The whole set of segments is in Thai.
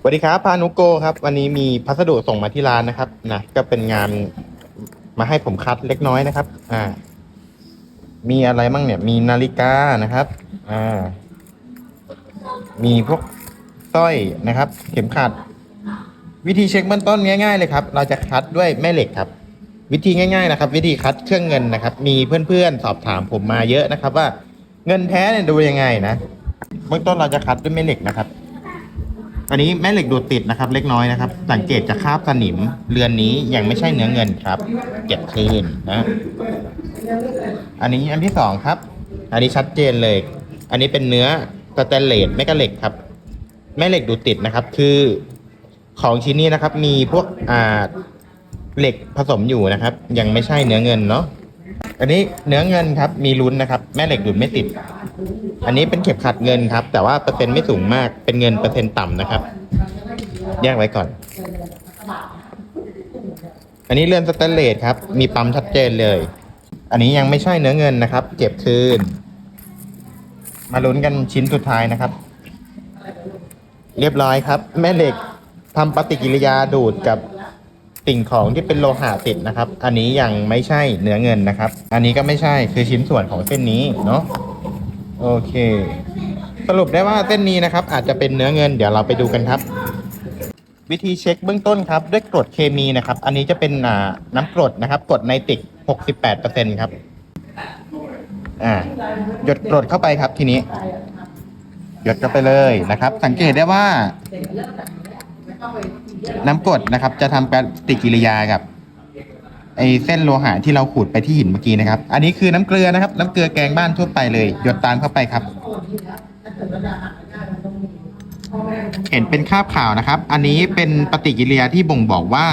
สวัสดีครับพานุโกครับ วันนี้มีพัสดุส่งมาที่ร้านนะครับนะก็เป็นงานมาให้ผมคัดเล็กน้อยนะครับ อ่า มีอะไรบ้างเนี่ย มีนาฬิกานะครับ อ่า มีพวกสร้อยนะครับ เข็มขัด วิธีเช็คเบื้องต้นง่าย ๆ เลยครับ เราจะคัดด้วยแม่เหล็กครับ วิธีง่าย ๆ นะครับ วิธีคัดเครื่องเงินนะครับ มีเพื่อนๆสอบถามผมมาเยอะนะครับ ว่าเงินแท้เนี่ยดูยังไงนะเบื้องต้นเราจะคัดด้วยแม่เหล็กนะครับ อันนี้แม่เหล็กดูดติดนะครับ เล็กน้อยนะครับ สังเกตจากคราบสนิมเรือนนี้ยังไม่ใช่เนื้อเงินครับ เก็บคืนนะ อันนี้อันที่สองครับ อันนี้ชัดเจนเลย อันนี้เป็นเนื้อสแตนเลสไม่กะเหล็กครับ แม่เหล็กดูดติดนะครับ คือของชิ้นนี้นะครับ มีพวกอ่าเหล็กผสมอยู่นะครับ ยังไม่ใช่เนื้อเงินเนาะอันนี้เนื้อเงินครับ มีลุ้นนะครับ แม่เหล็กดูดไม่ติด อันนี้เป็นเข็มขัดเงินครับ แต่ว่าเปอร์เซ็นต์ไม่สูงมากเป็นเงินเปอร์เซ็นต์ต่ำนะครับ แยกไว้ก่อน อันนี้เรือนสแตนเลสครับ มีปั๊มชัดเจนเลย อันนี้ยังไม่ใช่เนื้อเงินนะครับ เก็บคืน มาลุ้นกันชิ้นสุดท้ายนะครับ เรียบร้อยครับ แม่เหล็กทำปฏิกิริยาดูดกับสิ่งของที่เป็นโลหะติดนะครับ อันนี้ยังไม่ใช่เนื้อเงินนะครับ อันนี้ก็ไม่ใช่คือชิ้นส่วนของเส้นนี้เนาะ โอเค สรุปได้ว่าเส้นนี้นะครับ อาจจะเป็นเนื้อเงินเดี๋ยวเราไปดูกันครับ วิธีเช็คเบื้องต้นครับ ด้วยกรดเคมีนะครับ อันนี้จะเป็นน้ำกรดนะครับกรดไนตริก 68%ครับอ่าหยดกรดเข้าไปครับทีนี้หยดเข้าไปเลยนะครับ สังเกตได้ว่า น้ำกรดนะครับ จะทำปฏิกิริยากับ ไอเส้นโลหะที่เราขูดไปที่หินเมื่อกี้นะครับ อันนี้คือน้ำเกลือนะครับ น้ำเกลือแกงบ้านทั่วไปเลย หยดตามเข้าไปครับ เห็นเป็นคราบขาวนะครับ อันนี้เป็นปฏิกิริยาที่บ่งบอกว่า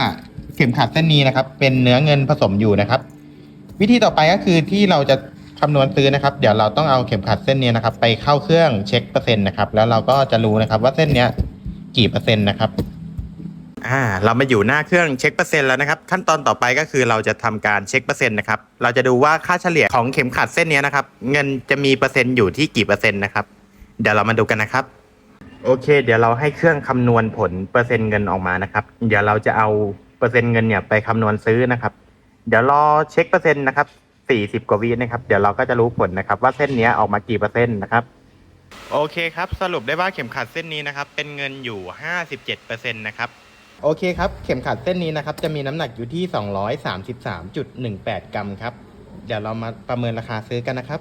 เข็มขัดเส้นนี้นะครับ เป็นเนื้อเงินผสมอยู่นะครับ วิธีต่อไปก็คือที่เราจะคำนวณซื้อนะครับ เดี๋ยวเราต้องเอาเข็มขัดเส้นนี้นะครับ ไปเข้าเครื่องเช็คเปอร์เซ็นต์นะครับ แล้วเราก็จะรู้นะครับ ว่าเส้นเนี้ยกี่เปอร์เซ็นต์นะครับ อ่าเรามาอยู่หน้าเครื่องเช็คเปอร์เซ็นต์แล้วนะครับ ขั้นตอนต่อไปก็คือเราจะทำการเช็คเปอร์เซ็นต์นะครับเราจะดูว่าค่าเฉลี่ยของเข็มขัดเส้นนี้นะครับ เงินจะมีเปอร์เซ็นต์อยู่ที่กี่เปอร์เซ็นต์นะครับเดี๋ยวเรามาดูกันนะครับ โอเค เดี๋ยวเราให้เครื่องคำนวณผลเปอร์เซ็นต์เงินออกมานะครับ เดี๋ยวเราจะเอาเปอร์เซ็นต์เงินเนี่ยไปคำนวณซื้อนะครับ เดี๋ยวรอเช็คเปอร์เซ็นต์นะครับ40กว่าวินะครับ เดี๋ยวเราก็จะรู้ผลนะครับ ว่าเส้นนี้ออกมากี่เปอร์เซ็นต์นะครับโอเคครับ สรุปได้ว่าเข็มขัดเส้นนี้นะครับ เป็นเงินอยู่ 57%นะครับ โอเคครับ เข็มขัดเส้นนี้นะครับ จะมีน้ำหนักอยู่ที่ 233.18 กรัมครับ เดี๋ยวเรามาประเมินราคาซื้อกันนะครับ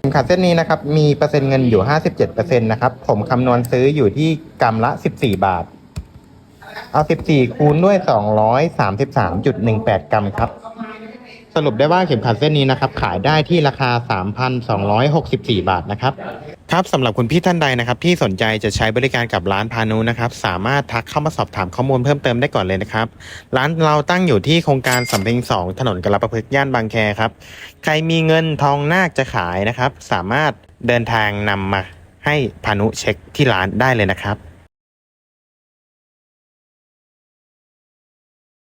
เข็มขัดเส้นนี้นะครับ มีเปอร์เซ็นต์เงินอยู่ 57%นะครับ ผมคำนวณซื้ออยู่ที่กรัมละ 14 บาท เอา 14 คูณด้วย 233.18 กรัมครับ สรุปได้ว่าเข็มขัดเส้นนี้นะครับ ขายได้ที่ราคา 3,264 บาทนะครับ ครับสำหรับคุณพี่ท่านใดนะครับที่สนใจจะใช้บริการกับร้านพานุนะครับสามารถทักเข้ามาสอบถามข้อมูลเพิ่มเติมได้ก่อนเลยนะครับ ร้านเราตั้งอยู่ที่โครงการสำเพ็งสองถนนกระประพฤกษ์ย่านบางแคครับ ใครมีเงินทองนาคจะขายนะครับ สามารถเดินทางนำมาให้พานุเช็คที่ร้านได้เลยนะครับ